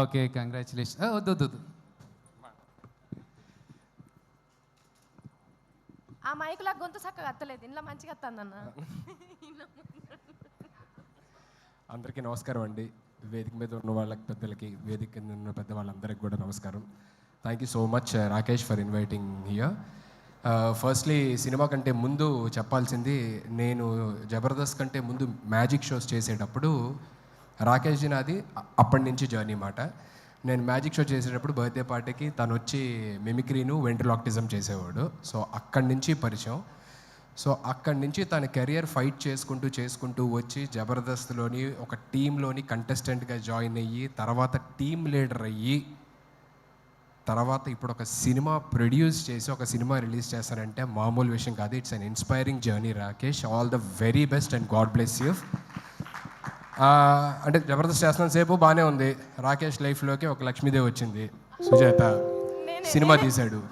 Okay congratulation వద్దు వద్దు ఆ మైకులా గొంతు చక్కగా అత్తలేదు. ఇంట్లో మంచిగా అత్తందన్న అందరికీ నమస్కారం అండి. వేదిక మీద ఉన్న వాళ్ళకి పెద్దలకి వేదిక కింద ఉన్న పెద్ద వాళ్ళందరికీ కూడా నమస్కారం. Thank you so much Rakesh for inviting here firstly cinema కంటే ముందు చెప్పాల్సింది నేను జబర్దస్త్ కంటే ముందు మ్యాజిక్ షోస్ చేసేటప్పుడు రాకేష్ జీ నాది అప్పటి నుంచి జర్నీ మాట. నేను మ్యాజిక్ షో చేసేటప్పుడు బర్త్డే పార్టీకి తను వచ్చి మిమిక్రీను వెంట్రలాక్టిజం చేసేవాడు. సో అక్కడి నుంచి పరిచయం. సో అక్కడి నుంచి తన కెరియర్ ఫైట్ చేసుకుంటూ చేసుకుంటూ వచ్చి జబర్దస్త్లోని ఒక టీంలోని కంటెస్టెంట్గా జాయిన్ అయ్యి తర్వాత టీమ్ లీడర్ అయ్యి తర్వాత ఇప్పుడు ఒక సినిమా ప్రొడ్యూస్ చేసి ఒక సినిమా రిలీజ్ చేస్తారంటే మామూలు విషయం కాదు. It's an inspiring journey Rakesh. All the very best and God bless you. అంటే జబర్దస్త్ చేస్తున్న సేపు బాగానే ఉంది. రాకేష్ లైఫ్లోకి ఒక లక్ష్మీదేవి వచ్చింది. సుజాత సినిమా తీశాడు.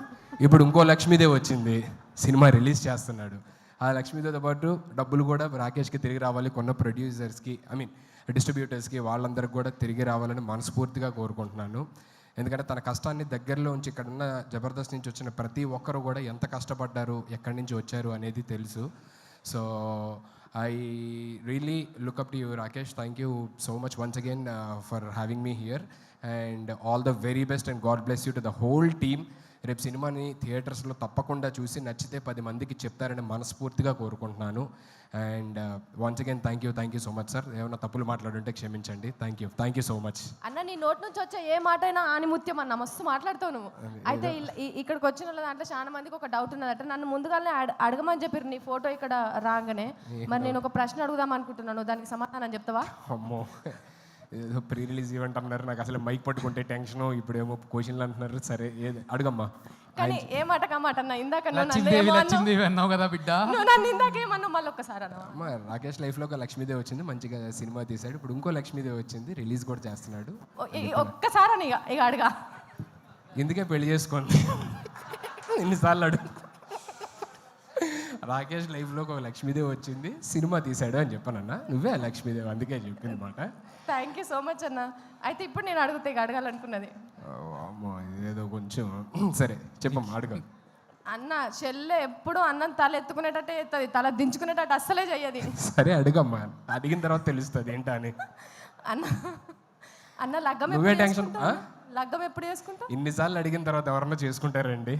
ఇప్పుడు ఇంకో లక్ష్మీదేవి వచ్చింది. సినిమా రిలీజ్ చేస్తున్నాడు. ఆ లక్ష్మీదేవితో పాటు డబ్బులు కూడా రాకేష్కి తిరిగి రావాలి. కొన్న ప్రొడ్యూసర్స్కి ఐ మీన్ డిస్ట్రిబ్యూటర్స్కి వాళ్ళందరికీ కూడా తిరిగి రావాలని మనస్ఫూర్తిగా కోరుకుంటున్నాను. ఎందుకంటే తన కష్టాన్ని దగ్గరలో ఉంచి ఇక్కడ ఉన్న జబర్దస్త్ నుంచి వచ్చిన ప్రతి ఒక్కరు కూడా ఎంత కష్టపడ్డారు ఎక్కడి నుంచి వచ్చారు అనేది తెలుసు. So I really look up to you, Rakesh. Thank you so much once again uh, for having me here. And all the very best and God bless you to the whole team. రేపు సినిమాని థియేటర్స్లో తప్పకుండా చూసి నచ్చితే పది మందికి చెప్తారని మనస్ఫూర్తిగా కోరుకుంటున్నాను. And once again thank you thank you so much sir ఏమైనా తప్పులు మాట్లాడుంటే క్షమించండి. Thank you thank you so much అన్న నీ నోటి నుంచి వచ్చే ఏ మాట అయినా ఆనిముత్యం అన్న మస్తు మాట్లాడుతావు నువ్వు. అయితే ఇక్కడికి వచ్చిన వాళ్ళ దాంట్లో చాలా మందికి ఒక డౌట్ ఉన్నదట. నన్ను ముందుగానే అడ- అడగమని చెప్పారు నీ ఫోటో ఇక్కడ రాగానే. మరి నేను ఒక ప్రశ్న అడుగుదాం అనుకుంటున్నాను. దానికి సమాధానం చెప్తావా? అమ్మో. ఏదో ప్రీ రిలీజ్ ఈవెంట్ అన్నారు. నాకు అసలు మైక్ పట్టుకుంటే టెన్షన్ ఇప్పుడేమో క్వశ్చన్లు అంటున్నారు. సరే ఏది? అడుగమ్మా. కానీ ఏ మాట మాట అన్న? ఇందాక లక్ష్మీదేవి. లక్ష్మీదేవి అన్నావు కదా బిడ్డ. నువ్వు నన్ను ఇందాక ఏమన్నావు? మళ్ళీ ఒక్కసారి అమ్మ రాకేష్ లైఫ్లో ఒక లక్ష్మీదేవి వచ్చింది. మంచిగా సినిమా తీశాడు. ఇప్పుడు ఇంకో లక్ష్మీదేవి వచ్చింది. రిలీజ్ కూడా చేస్తున్నాడు. ఒక్కసారి అని ఇక ఇక అడగా. ఎందుకే పెళ్ళి చేసుకోండి? ఎన్నిసార్లు అడుగు. రాకేష్ లైఫ్లో ఒక లక్ష్మీదేవి వచ్చింది సినిమా తీశాడు అని చెప్పానన్నా. నువ్వే లక్ష్మీదేవి అందుకే చెప్పింది మాట. థ్యాంక్ యూ సో మచ్ అన్న. అయితే ఇప్పుడు నేను అడుగుతా అడగాలనుకున్నది. అమ్మో ఇదేదో కొంచెం సరే చెప్పమ్మా అడుగు. అన్న చెల్లె ఎప్పుడు అన్నం తల ఎత్తుకునేటట్టే ఎత్తది తల దించుకునేటట్టు అస్సలే చెయ్యది. సరే అడుగమ్మా అడిగిన తర్వాత తెలుస్తుంది ఏంటా అని. అన్న అన్న లగ్గం నువ్వే టెన్షన్? లగ్గం ఎప్పుడు చేసుకుంటావు? ఇన్నిసార్లు అడిగిన తర్వాత ఎవరన్నా చేసుకుంటారండి?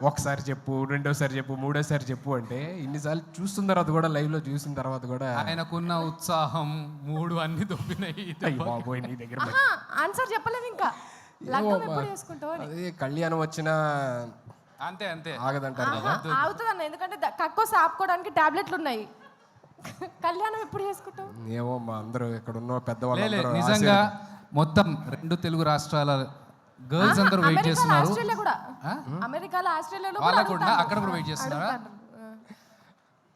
ఒకసారి చెప్పు రెండోసారి చెప్పు మూడోసారి చెప్పు అంటే ఇన్నిసార్లు చూస్తున్న తర్వాత కూడా లైవ్లో చూసిన తర్వాత కూడా ఆయనకున్న ఉత్సాహం మూడు అన్ని దొబ్బినాయి. బాబోయ్ నీ దగ్గర ఆన్సర్ చెప్పలేదు ఇంకా. అదే కళ్యాణం వచ్చినా అంతే అంతే. ఆగదంటారు కదా. ఆగుతుంది అన్న ఎందుకంటే కక్కోసి ఆపుకోవడానికి టాబ్లెట్లు ఉన్నాయి. కళ్యాణం ఎప్పుడు చేసుకుంటావు? ఏమో మా అందరూ ఇక్కడ ఉన్న లే, లే, పెద్దవాళ్ళు నిజంగా మొత్తం రెండు తెలుగు రాష్ట్రాల గర్ల్స్ అందరూ వెయిట్ చేస్తున్నారు. ఆస్ట్రేలియా కూడా. అమెరికాలో ఆస్ట్రేలియాలో వాళ్ళకు కూడా. అక్కడ కూడా వెయిట్ చేస్తున్నారా.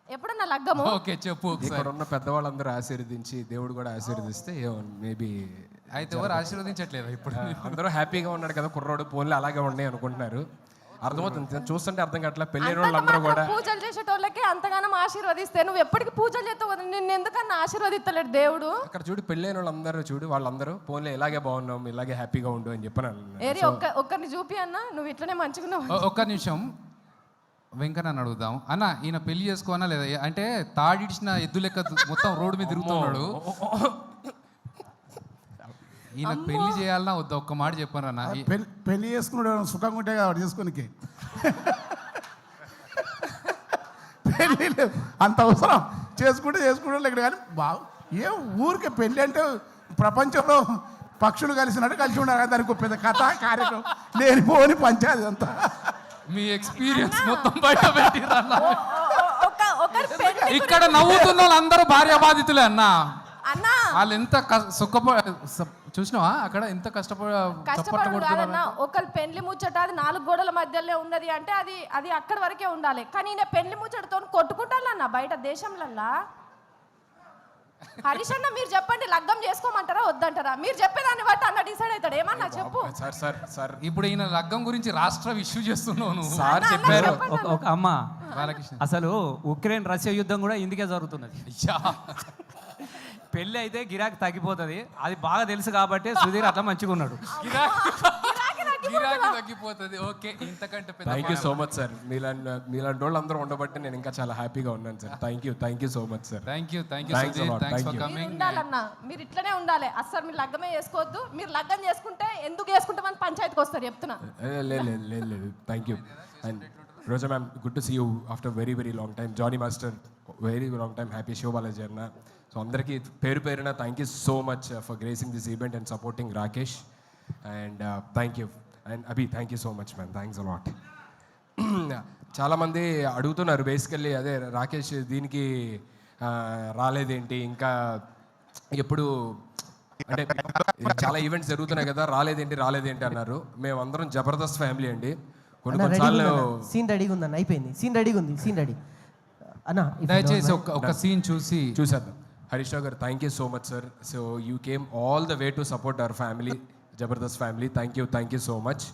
ఎప్పుడన్నా లగ్గము? ఓకే చెప్పు ఇక్కడ ఉన్న పెద్దవాళ్ళందరూ ఆశీర్వదించి దేవుడు కూడా ఆశీర్వదిస్తే మేబీ అయితే ఎవరు ఆశీర్వదించట్లేదు ఇప్పుడు? అందరూ హ్యాపీగా ఉన్నాడు కదా కుర్రోడు పోన్లు అలాగే ఉన్నాయి అనుకుంటున్నారు. అర్థమవుతుంది. చూస్తుంటే అర్థం కావట్లే. పెళ్ళైన వాళ్ళందరూ కూడా పూజలు చేసేటోళ్ళకి అంతగానం ఆశీర్వదిస్తే నువ్వు ఎప్పటికి పూజలు చేస్తావు కదా, నిన్ను ఎందుకన్నా ఆశీర్వదిస్తలేడు దేవుడు? అక్కడ చూడు పెళ్ళైన వాళ్ళందరూ చూడు వాళ్ళందరూ పోన్లే ఇలాగే బాగున్నాం ఇలాగే హ్యాపీగా ఉండు అని చెప్పాను ఏరి ఒక్క ఒక్కరిని చూపి అన్న నువ్వు ఇట్లనే మంచిగున్నావు ఒక్క నిమిషం. వెంకన్న అడుగుదాం. అన్న ఈయన పెళ్ళి చేసుకోనా లేదా? అంటే తాడిడిచిన ఎద్దు లెక్క మొత్తం రోడ్డు మీద తిరుగుతున్నాడు. ఈయన పెళ్ళి చేయాలన్నా వద్దా ఒక్క మాట చెప్పాను అన్న ఈ- పెళ్ళి చేసుకున్నాడు సుఖంగా ఉంటే కాబట్టి చేసుకోనికి? పెళ్ళి. అంత అవసరం. చేసుకుంటే చేసుకుంటే ఇక్కడ కానీ బాగు ఏ ఊరికే పెళ్ళి అంటే ప్రపంచంలో పక్షులు కలిసినట్టు కలిసి ఉండాలి కదా దానికి ఒక పెద్ద కథ కార్యక్రమం. లేనిపోని పంచాయతీ అంతా. మీ ఎక్స్పీరియన్స్ మొత్తం బయట ఇక్కడ నవ్వుతున్న వాళ్ళందరూ భార్య బాధితులే అన్న. అన్న. వాళ్ళు ఎంత క- సుఖప స- చూసినావా? అక్కడ ఎంత కష్టపడ చప్పట్లు కష్టపడు కొడుతున్నారు కాదన్న ఒకరి పెళ్ళి ముచ్చట అది నాలుగు గోడల మధ్యలో ఉన్నది అంటే అది అది అక్కడి వరకే ఉండాలి. కానీ ఈయన పెళ్ళి ముచ్చటతో కొట్టుకుంటానన్న బయట దేశంలల్లా? హరీష్ అన్న మీరు చెప్పండి లగ్గం చేసుకోమంటారా వద్దంటారా? మీరు చెప్పేదాన్ని బట్టి అన్న డిసైడ్ అవుతాడు. ఏమన్నా చెప్పు. సార్ సార్ సార్ ఇప్పుడు ఈయన లగ్గం గురించి రాష్ట్ర ఇష్యూ చేస్తున్నావు నువ్వు. సార్ చెప్పారు. ఒక అమ్మ బాలకృష్ణ. అసలు ఉక్రెయిన్ రష్యా యుద్ధం కూడా ఇందుకే జరుగుతున్నది. అయ్యా. పెళ్ళి అయితే గిరాకీ తగ్గిపోతుంది. అది బాగా తెలుసు కాబట్టి సుధీర్ అట్లా మంచిగా ఉన్నాడు. గిరాకీ తగ్గిపోతుంది? ఓకే ఇంతకంటే పెద్ద thank you so much sir మీలాంటి మీలాంటి వాళ్ళు అందరూ ఉండబట్టి నేను ఇంకా చాలా హ్యాపీగా ఉన్నాను sir thank you thank you so much sir thank you thank you. Thanks for. మీరు కమింగ్ ఉండాలన్నా మీరు ఇట్లనే ఉండాలి. అస్సలు మీరు లగ్గమే చేసుకోవద్దు. మీరు లగ్గం చేసుకుంటే ఎందుకు చేసుకుంటామని పంచాయతీకి వస్తారు చెప్తున్నా. లేదు లేదు లేదు లేదు thank you and Roja ma'am good to see you after very very long time Johnny master very long time happy show Balaji అన్న. సో అందరికీ పేరు పేరున thank you so much for gracing this event and supporting Rakesh and thank you and Abhi thank you so much ma'am thanks a lot చాలామంది అడుగుతున్నారు basically అదే రాకేష్ దీనికి ఆ, రాలేదేంటి? ఇంకా ఎప్పుడు అంటే చాలా ఈవెంట్స్ జరుగుతున్నాయి కదా రాలేదేంటి రాలేదేంటి అన్నారు. మేమందరం జబర్దస్త్ ఫ్యామిలీ అండి. కొన్ని కొన్నిసార్లు సీన్ రెడీగా ఉందన్న అయిపోయింది. సీన్ రెడీగా ఉంది సీన్ రెడీ అన్న దయచేసి ఒక సీన్ చూసి చూసేద్దాం. హరీష్ రావు గారు thank you so much sir so you came all the way to support our family Jabardasth family thank you thank you so much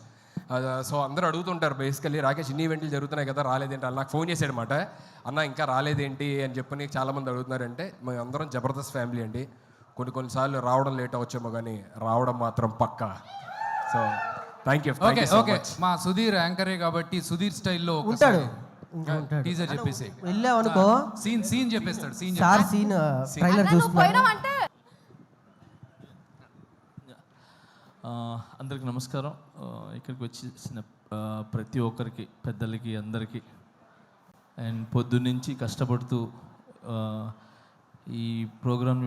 so అందరూ అడుగుతుంటారు బేసికల్లీ రాకేష్ ఇన్ని ఈవెంట్లు జరుగుతున్నాయి కదా రాలేదేంటి? నాకు ఫోన్ చేశాడనమాట అన్న ఇంకా రాలేదేంటి? అని చెప్పని చాలామంది అడుగుతున్నారంటే మేము అందరం జబర్దస్త్ ఫ్యామిలీ అండి. కొన్ని కొన్నిసార్లు రావడం లేట్ అవచ్చేమో కానీ రావడం మాత్రం పక్కా. So thank you okay okay మా సుధీర్ యాంకరే కాబట్టి సుధీర్ స్టైల్లో ఉంటాడు. టీజర్ చెప్పేసి వెళ్ళావు అనుకో సీన్ సీన్ చెప్పేస్తాడు సీన్ సార్ సీన్ ట్రైలర్ చూస్తున్నాను అందరికి నమస్కారం. ఇక్కడికి వచ్చేసిన ప్రతి ఒక్కరికి పెద్దలకి అందరికీ. అండ్ పొద్దున్నుంచి కష్టపడుతూ ఈ ప్రోగ్రామ్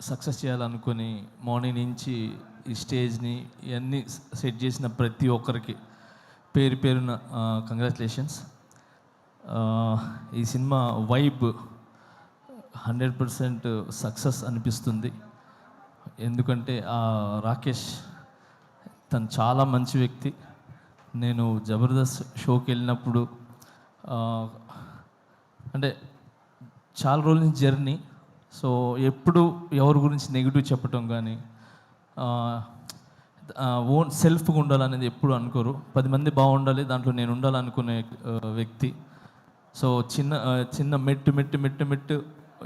సక్సెస్ చేయాలనుకొని మార్నింగ్ నుంచి ఈ స్టేజ్ని ఇవన్నీ సెట్ చేసిన ప్రతి ఒక్కరికి పేరు పేరున కంగ్రాచులేషన్స్ ఈ cinema vibe hundred percent success అనిపిస్తుంది. ఎందుకంటే ఆ రాకేష్ తను చాలా మంచి వ్యక్తి. నేను జబర్దస్త్ షోకి వెళ్ళినప్పుడు అంటే చాలా రోజుల నుంచి జర్నీ. సో ఎప్పుడు ఎవరి గురించి నెగిటివ్ చెప్పటం కానీ ఓన్ సెల్ఫ్గా ఉండాలనేది ఎప్పుడు అనుకోరు. పది మంది బాగుండాలి దాంట్లో నేను ఉండాలనుకునే వ్యక్తి. సో చిన్న చిన్న మెట్టు మెట్టు మెట్టు మెట్టు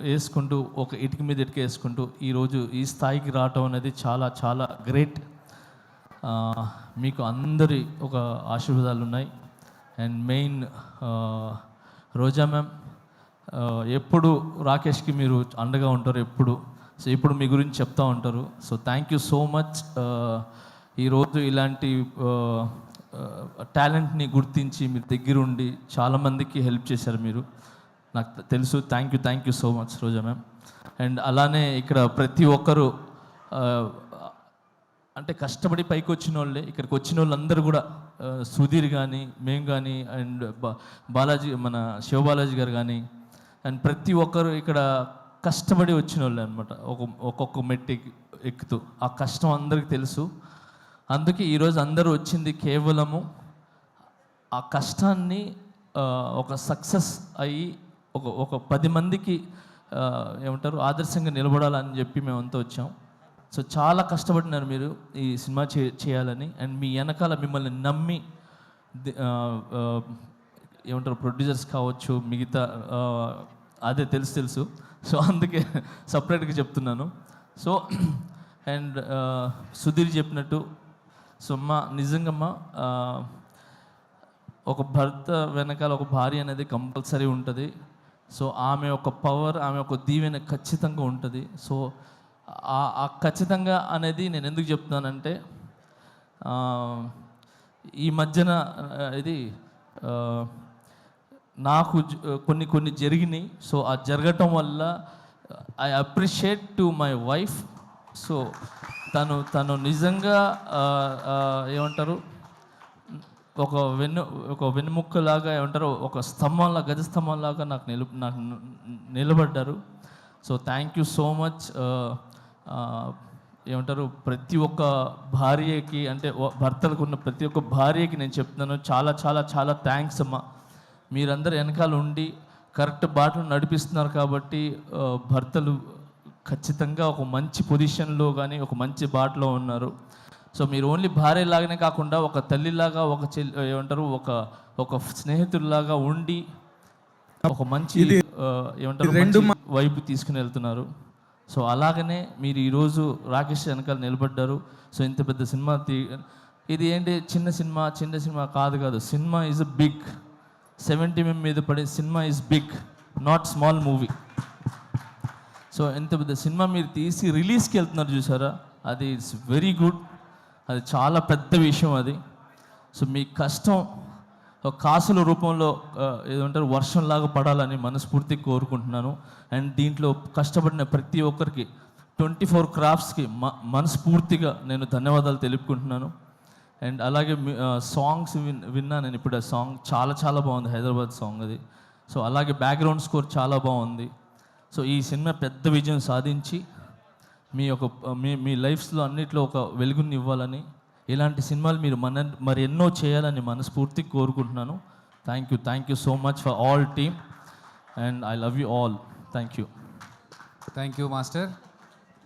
వేసుకుంటూ ఒక ఇటుక మీద ఇటుక వేసుకుంటూ ఈరోజు ఈ స్థాయికి రావటం అనేది చాలా చాలా గ్రేట్. మీకు అందరి ఒక ఆశీర్వాదాలు ఉన్నాయి. అండ్ మెయిన్ రోజా మ్యామ్ ఎప్పుడు రాకేష్కి మీరు అండగా ఉంటారు ఎప్పుడు సో ఇప్పుడు మీ గురించి చెప్తా ఉంటారు. So thank you so much. ఈరోజు ఇలాంటి టాలెంట్ని గుర్తించి మీరు దగ్గరుండి చాలామందికి హెల్ప్ చేశారు మీరు. నాకు తెలుసు. Thank you thank you so much Roja ma'am and అలానే ఇక్కడ ప్రతి ఒక్కరు అంటే కష్టపడి పైకి వచ్చిన వాళ్ళే ఇక్కడికి వచ్చిన వాళ్ళందరూ కూడా సుధీర్ కానీ మేము కానీ అండ్ బాలాజీ మన శివబాలాజీ గారు కానీ అండ్ ప్రతి ఒక్కరు ఇక్కడ కష్టపడి వచ్చిన వాళ్ళే అనమాట ఒక ఒక్కొక్క మెట్టి ఎక్కుతూ. ఆ కష్టం అందరికీ తెలుసు. అందుకే ఈరోజు అందరూ వచ్చింది కేవలము ఆ కష్టాన్ని ఒక సక్సెస్ అయ్యి ఒక ఒక పది మందికి ఏమంటారు ఆదర్శంగా నిలబడాలని చెప్పి మేమంతా వచ్చాం. సో చాలా కష్టపడినారు మీరు ఈ సినిమా చే చేయాలని. అండ్ మీ వెనకాల మిమ్మల్ని నమ్మి ఏమంటారు ప్రొడ్యూసర్స్ కావచ్చు మిగతా అదే తెలుసు తెలుసు. సో అందుకే సపరేట్గా చెప్తున్నాను. సో అండ్ సుధీర్ చెప్పినట్టు సో అమ్మ నిజంగా ఒక భర్త వెనకాల ఒక భార్య అనేది కంపల్సరీ ఉంటుంది. సో ఆమె ఒక పవర్ ఆమె ఒక దీవెన ఖచ్చితంగా ఉంటుంది. సో ఆ ఖచ్చితంగా అనేది నేను ఎందుకు చెప్తున్నానంటే ఈ మధ్యన ఇది నాకు కొన్ని కొన్ని జరిగినాయి. సో ఆ జరగటం వల్ల I appreciate to my wife so తను తను నిజంగా ఏమంటారు? ఒక వెన్ను ఒక వెన్నుముక్కలాగా ఏమంటారు? ఒక స్తంభంలా గజ స్తంభంలాగా నాకు నిలు నాకు నిలబడ్డారు. So thank you so much ఏమంటారు? ప్రతి ఒక్క భార్యకి అంటే భర్తలకు ఉన్న ప్రతి ఒక్క భార్యకి నేను చెప్తున్నాను. చాలా చాలా చాలా థ్యాంక్స్ అమ్మా. మీరందరూ వెనకాల ఉండి కరెక్ట్ బాటలు నడిపిస్తున్నారు కాబట్టి భర్తలు ఖచ్చితంగా ఒక మంచి పొజిషన్లో కానీ ఒక మంచి బాటలో ఉన్నారు. సో మీరు ఓన్లీ భార్య లాగానే కాకుండా ఒక తల్లిలాగా ఒక చెల్లి ఏమంటారు ఒక ఒక స్నేహితుల్లాగా ఉండి ఒక మంచి ఏమంటారు మంచి వైపు తీసుకుని వెళ్తున్నారు. సో అలాగనే మీరు ఈరోజు రాకేష్ వెనకాల నిలబడ్డారు. సో ఇంత పెద్ద సినిమా తీ ఇది ఏంటి చిన్న సినిమా చిన్న సినిమా కాదు కాదు cinema is big. Seventy MM మీద పడే cinema is big not small movie. So ఎంత పెద్ద సినిమా మీరు తీసి రిలీజ్కి వెళ్తున్నారు చూసారా? అది ఇట్స్ వెరీ గుడ్ అది చాలా పెద్ద విషయం అది. సో మీ కష్టం కాసుల రూపంలో ఏదంటారు వర్షంలాగా పడాలని మనస్ఫూర్తిగా కోరుకుంటున్నాను. అండ్ దీంట్లో కష్టపడిన ప్రతి ఒక్కరికి ట్వంటీ ఫోర్ క్రాఫ్ట్స్కి మ మనస్ఫూర్తిగా నేను ధన్యవాదాలు తెలుపుకుంటున్నాను. అండ్ అలాగే సాంగ్స్ విన్ విన్నా నేను ఇప్పుడు ఆ సాంగ్ చాలా చాలా బాగుంది హైదరాబాద్ సాంగ్ అది. సో అలాగే బ్యాక్గ్రౌండ్ స్కోర్ చాలా బాగుంది. సో ఈ సినిమా పెద్ద విజయం సాధించి మీ యొక్క మీ మీ లైఫ్స్లో అన్నిట్లో ఒక వెలుగుని ఇవ్వాలని ఇలాంటి సినిమాలు మీరు మన మరి ఎన్నో చేయాలని మనస్ఫూర్తిగా కోరుకుంటున్నాను. Thank you thank you so much for all team and I love you all thank you thank you master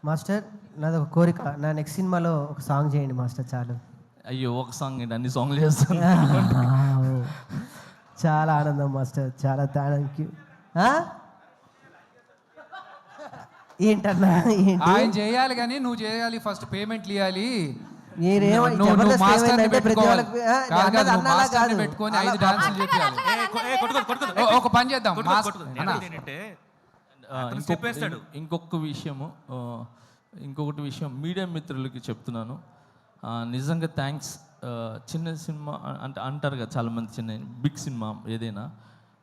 master నాది ఒక కోరిక. నా నెక్స్ట్ సినిమాలో ఒక సాంగ్ చేయండి మాస్టర్ చాలు. అయ్యో ఒక సాంగ్ ఏంటి అన్ని సాంగ్లు చేస్తాను. చాలా ఆనందం మాస్టర్ చాలా థ్యాంక్ యూ ఏంటన్నా? ఏంటి? ఆయన చేయాలి కానీ నువ్వు చేయాలి ఫస్ట్ పేమెంట్లు ఇవ్వాలి. పెట్టుకొని ఐదు డాన్సులు చెప్పాలి ఓ, ఒక పని చేద్దాం ఆ, ఇంకొక ఇంకొక విషయము ఇంకొకటి విషయం మీడియా మిత్రులకి చెప్తున్నాను. నిజంగా థ్యాంక్స్ చిన్న సినిమా అంటే అంటారు కదా చాలామంది చిన్న బిగ్ సినిమా ఏదైనా.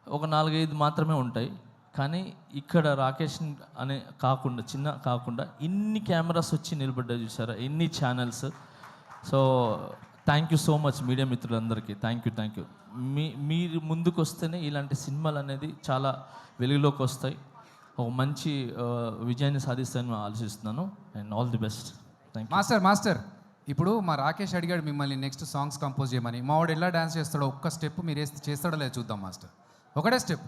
ఒక నాలుగైదు మాత్రమే ఉంటాయి. కానీ ఇక్కడ రాకేష్ అనే కాకుండా చిన్న కాకుండా ఇన్ని కెమెరాస్ వచ్చి నిలబడ్డా చూసారా? ఎన్ని channels so thank you so much media మిత్రులందరికీ. థ్యాంక్ యూ థ్యాంక్ యూ మీ మీరు ముందుకు వస్తేనే ఇలాంటి సినిమాలు అనేది చాలా వెలుగులోకి వస్తాయి. ఒక మంచి విజయాన్ని సాధిస్తాయని ఆలోచిస్తున్నాను. And all the best thank you master master ఇప్పుడు మా రాకేష్ అడిగాడు మిమ్మల్ని నెక్స్ట్ సాంగ్స్ కంపోజ్ చేయమని. మా వాడు ఎలా డాన్స్ చేస్తాడో ఒక్క స్టెప్ మీరు వేస్తే చేస్తాడో లేదో చూద్దాం మాస్టర్ ఒకటే స్టెప్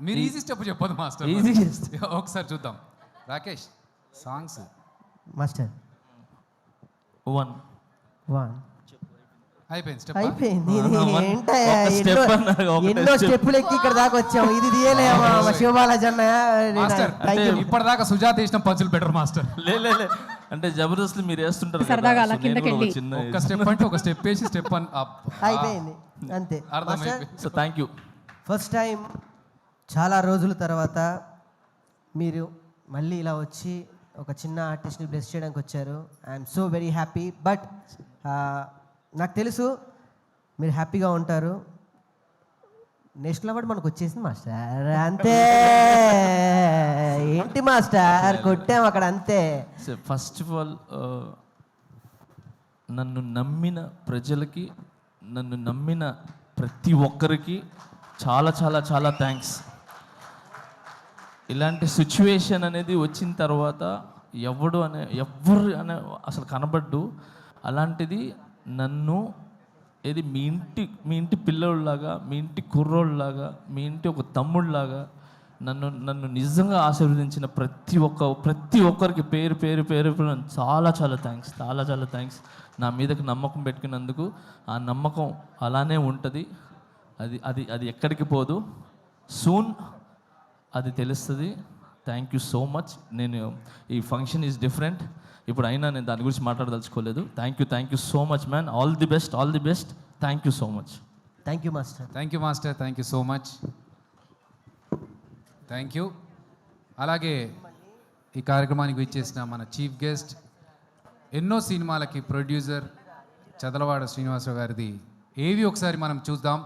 మీరు ఈజీ స్టెప్ చెప్పదు మాస్టర్. Easy ఒకసారి చూద్దాం. Rakesh songs. Master. One one అయిపోయింది స్టెప్ అయిపోయింది. ఎన్నో-. స్టెప్పులు ఎక్కి ఇక్కడ దాకా వచ్చాము ఇది తీయలేమా మా శివబాలాజీ అన్న ఇప్పటిదాకా సుజాత పంచులు బెటర్ మాస్టర్. లే. అంటే జబర్దస్త్ మీరు వేస్తుంటారు కదా, సరదాగా అలా so నేను కూడా ఒక కిందకెళ్ళి. చిన్న ఒక్క స్టెప్ అంటే ఒక స్టెప్ వేసి స్టెప్ అని up. అయిపోయింది. అంతే. So thank you. First time చాలా రోజుల తర్వాత మీరు మళ్ళీ ఇలా వచ్చి ఒక చిన్న ఆర్టిస్ట్ని బ్లెస్ చేయడానికి వచ్చారు. I'm so very happy but నాకు తెలుసు మీరు హ్యాపీగా ఉంటారు. నేషనల్ అవార్డు మనకు వచ్చేసింది మాస్టర్. అంతే. ఏంటి మాస్టర్? కొట్టాం అక్కడ అంతే. ఫస్ట్ ఆఫ్ ఆల్ నన్ను నమ్మిన ప్రజలకి నన్ను నమ్మిన ప్రతి ఒక్కరికి చాలా చాలా చాలా థ్యాంక్స్ ఇలాంటి సిచ్యువేషన్ అనేది వచ్చిన తర్వాత ఎవడు అనే ఎవ్వరు అనే అసలు కనబడ్డు అలాంటిది నన్ను ఏది మీ ఇంటి మీ ఇంటి పిల్లోళ్ళలాగా మీ ఇంటి కుర్రోళ్ళలాగా మీ ఇంటి ఒక తమ్ముళ్ళలాగా నన్ను నన్ను నిజంగా ఆశీర్వదించిన ప్రతి ఒక్క ప్రతి ఒక్కరికి పేరు పేరు పేరు పేరు చాలా చాలా థ్యాంక్స్ చాలా చాలా థ్యాంక్స్ నా మీదకి నమ్మకం పెట్టుకున్నందుకు ఆ నమ్మకం అలానే ఉంటుంది. అది అది అది ఎక్కడికి పోదు. సూన్ అది తెలుస్తుంది. థ్యాంక్ యూ సో మచ్ నేను ఈ ఫంక్షన్ ఈజ్ డిఫరెంట్ ఇప్పుడు అయినా నేను దాని గురించి మాట్లాడదలుచుకోలేదు. Thank you thank you so much man all the best all the best thank you so much thank you master thank you master thank you so much thank you అలాగే ఈ కార్యక్రమానికి విచ్చేసిన మన చీఫ్ గెస్ట్ ఎన్నో సినిమాలకి producer Chadalavada Srinivasarao గారిది. ఏవి ఒకసారి మనం చూద్దాం.